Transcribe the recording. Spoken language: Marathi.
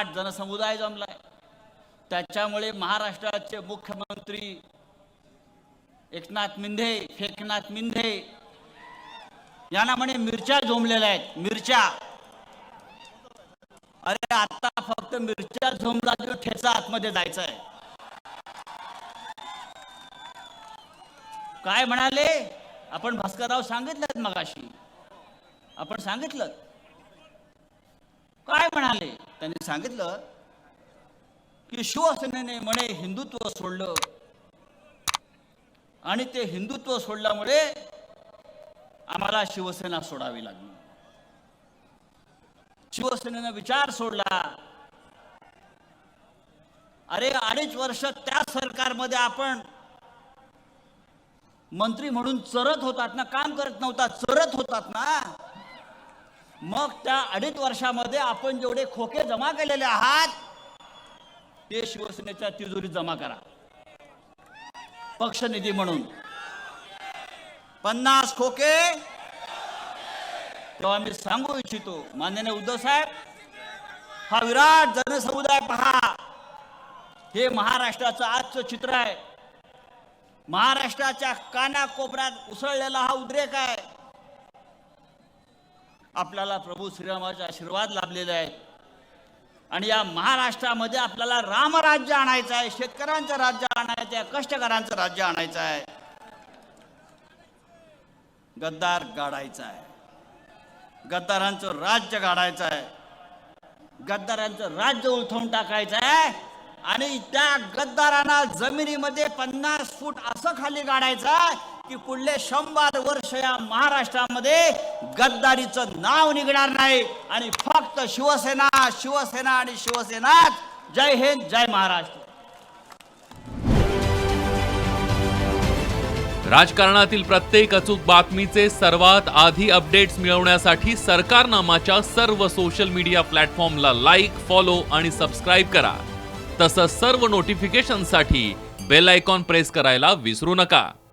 विराट जनसमुदाय जमलाय. त्याच्यामुळे महाराष्ट्राचे मुख्यमंत्री एकनाथ मिंधे फेकनाथ मिंधे यांना म्हणे मिरच्या झोंबलेल्या आहेत. मिरच्या. अरे आता फक्त मिरच्या झोंबला की ठेचा आतमध्ये जायचं आहे काय म्हणाले? आपण भास्करराव सांगितलं मगाशी. आपण सांगितलं. काय म्हणाले? त्यांनी सांगितलं की शिवसेनेने म्हणे हिंदुत्व सोडलं. आणि ते हिंदुत्व सोडल्यामुळे आम्हाला शिवसेना सोडावी लागली. शिवसेनेनं विचार सोडला. अरे अडीच वर्ष त्या सरकारमध्ये आपण मंत्री म्हणून चरत होतात ना काम करत नव्हता चरत होतात ना. मग त्या अडीच वर्षामध्ये आपण जेवढे खोके जमा केलेले आहात ते शिवसेनेच्या तिजोरीत जमा करा. पक्षनिधी म्हणून. पन्नास खोके तेव्हा मी सांगू इच्छितो माननीय उद्धव साहेब हा विराट जनसमुदाय पहा. हे महाराष्ट्राचं आजचं चित्र आहे. महाराष्ट्राच्या कानाकोपऱ्यात उसळलेला हा उद्रेक आहे. आपल्याला प्रभू श्रीरामाचे आशीर्वाद लाभलेले आहेत. आणि या महाराष्ट्रामध्ये आपल्याला रामराज्य आणायचं आहे शेतकऱ्यांचं राज्य आणायचं आहे कष्टकऱ्यांचं राज्य आणायचं आहे. गद्दार गाडायचा आहे. गद्दारांचं राज्य गाडायचं आहे. गद्दारांचं राज्य उलथवून टाकायचं आहे. आणि त्या गद्दारांना जमिनीमध्ये पन्नास फूट असं खाली गाडायचं आहे. की पुढले शंभर वर्ष या महाराष्ट्रामध्ये गद्दारीचं नाव निघणार नाही. आणि फक्त शिवसेना शिवसेना आणि शिवसेनाच जय हिंद जय महाराष्ट्र. राजकारणातील प्रत्येक अचूक बातमीचे सर्वात आधी अपडेट्स मिळवण्यासाठी सरकारनामाच्या सर्व सोशल मीडिया प्लॅटफॉर्मला लाईक फॉलो आणि सबस्क्राईब करा. तसंच सर्व नोटिफिकेशनसाठी बेल आयकॉन प्रेस करायला विसरू नका.